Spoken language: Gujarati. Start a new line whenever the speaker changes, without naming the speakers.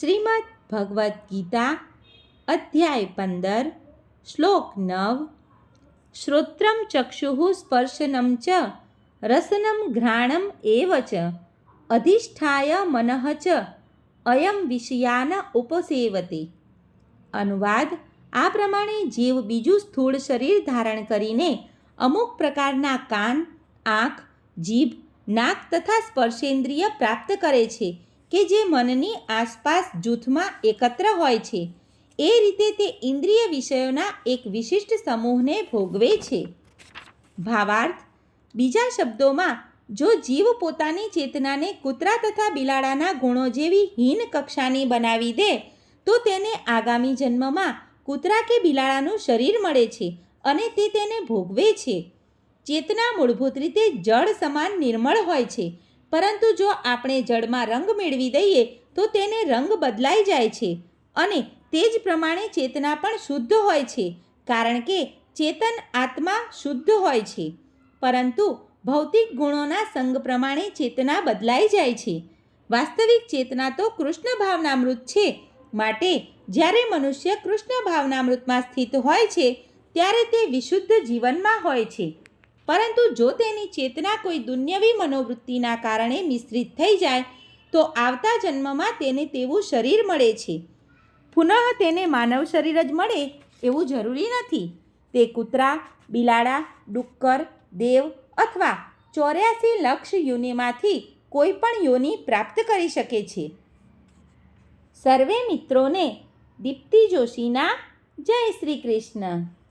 શ્રીમદ ભગવદ્ ગીતા, અધ્યાય પંદર, શ્લોક નવ, શ્રોત્રમ ચક્ષુ સ્પર્શનમ ચ, રસનમ ઘ્રાણમ એવ ચ, અધિષ્ઠાય મનઃ ચ, અયમ વિષયાન ઉપસેવતે. અનુવાદ, આ પ્રમાણે જીવ બીજું સ્થૂળ શરીર ધારણ કરીને અમુક પ્રકારના કાન, આંખ, જીભ, નાક તથા સ્પર્શેન્દ્રિય પ્રાપ્ત કરે છે. કે જે મનની આસપાસ જૂથમાં એકત્ર હોય છે. એ રીતે તે ઇન્દ્રિય વિષયોના એક વિશિષ્ટ સમૂહને ભોગવે છે. ભાવાર્થ, બીજા શબ્દોમાં, જો જીવ પોતાની ચેતનાને કૂતરા તથા બિલાડાના ગુણો જેવી હીન કક્ષાની બનાવી દે, તો તેને આગામી જન્મમાં કૂતરા કે બિલાડાનું શરીર મળે છે અને તે તેને ભોગવે છે. ચેતના મૂળભૂત રીતે જળ સમાન નિર્મળ હોય છે પરંતુ જો આપણે જળમાં રંગ મેળવી દઈએ, તો તેને રંગ બદલાઈ જાય છે અને તે જ પ્રમાણે ચેતના પણ શુદ્ધ હોય છે, કારણ કે ચેતન આત્મા શુદ્ધ હોય છે. પરંતુ ભૌતિક ગુણોના સંગ પ્રમાણે ચેતના બદલાઈ જાય છે. વાસ્તવિક ચેતના તો કૃષ્ણ ભાવનામૃત છે. માટે જ્યારે મનુષ્ય કૃષ્ણ ભાવનામૃતમાં સ્થિત હોય છે, ત્યારે તે વિશુદ્ધ જીવનમાં હોય છે. પરંતુ જો તેની ચેતના કોઈ દુન્યવી મનોવૃત્તિના કારણે મિશ્રિત થઈ જાય, તો આવતા જન્મમાં તેને તેવું શરીર મળે છે. પુનઃ તેને માનવ શરીર જ મળે એવું જરૂરી નથી. તે કૂતરા, બિલાડા, ડુક્કર, દેવ અથવા ચોર્યાસી લક્ષ યોનિમાંથી કોઈ પણ યોનિ પ્રાપ્ત કરી શકે છે. સર્વે મિત્રોને દીપ્તિ જોશીના જય શ્રી કૃષ્ણ.